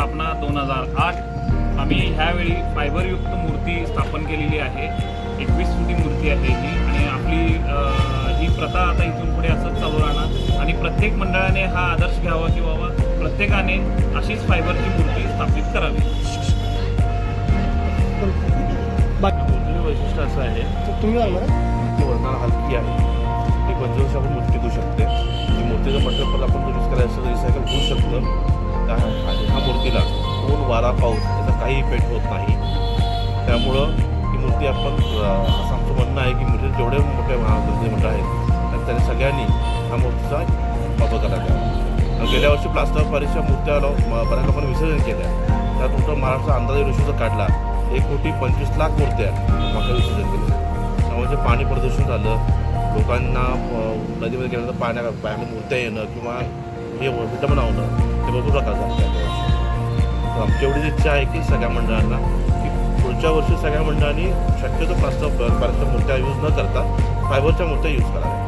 दोन हजार आठ. आम्ही ह्यावेळी फायबरयुक्त मूर्ती स्थापन केलेली आहे. एकवीस फुटी मूर्ती आहे ही आणि आपली ही प्रथा आता इथून पुढे असंच चालू राहणार. आणि प्रत्येक मंडळाने हा आदर्श घ्यावा की बाबा प्रत्येकाने अशीच फायबरची मूर्ती स्थापित करावी. मूर्तीचं वैशिष्ट्य असं आहे तुम्ही सांगणार की वर्णाला हलकी आहे. एक पंचवीस आपण मूर्ती टिकू शकते. ती मूर्तीचं मटेरियल पण आपण यूज करायचं असं रिसायकल होऊ शकतं. वारा पाऊस याचा काही इफेक्ट होत नाही. त्यामुळं ही मूर्ती आपण असं आमचं म्हणणं आहे की मूर्ती जेवढे मोठे महागर्दी मंडळ आहेत आणि त्यांनी सगळ्यांनी ह्या मूर्तीचा वापर करायचा आणि गेल्या वर्षी प्लास्टर ऑफ पॅरिसच्या मूर्त्या बऱ्याच लोकांनी विसर्जन केल्या. त्यात टोटल महाराष्ट्र अंदाजे रेशोचा काढला. एक कोटी पंचवीस लाख मूर्त्या मोठ्या विसर्जन केलं. त्यामुळे जे पाणी प्रदूषण झालं लोकांना नदीमध्ये गेल्यानंतर पाण्या पाण्यामध्ये मूर्त्या येणं किंवा हे विटंबना होणं हे भरपूर प्रकार झाले आमची एवढीच इच्छा आहे की सगळ्या मंडळांना की पुढच्या वर्षी सगळ्या मंडळांनी शक्यतो प्लास्टर पॅरिसच्या मूर्त्या यूज न करता फायबरच्या मूर्त्या यूज कराव्या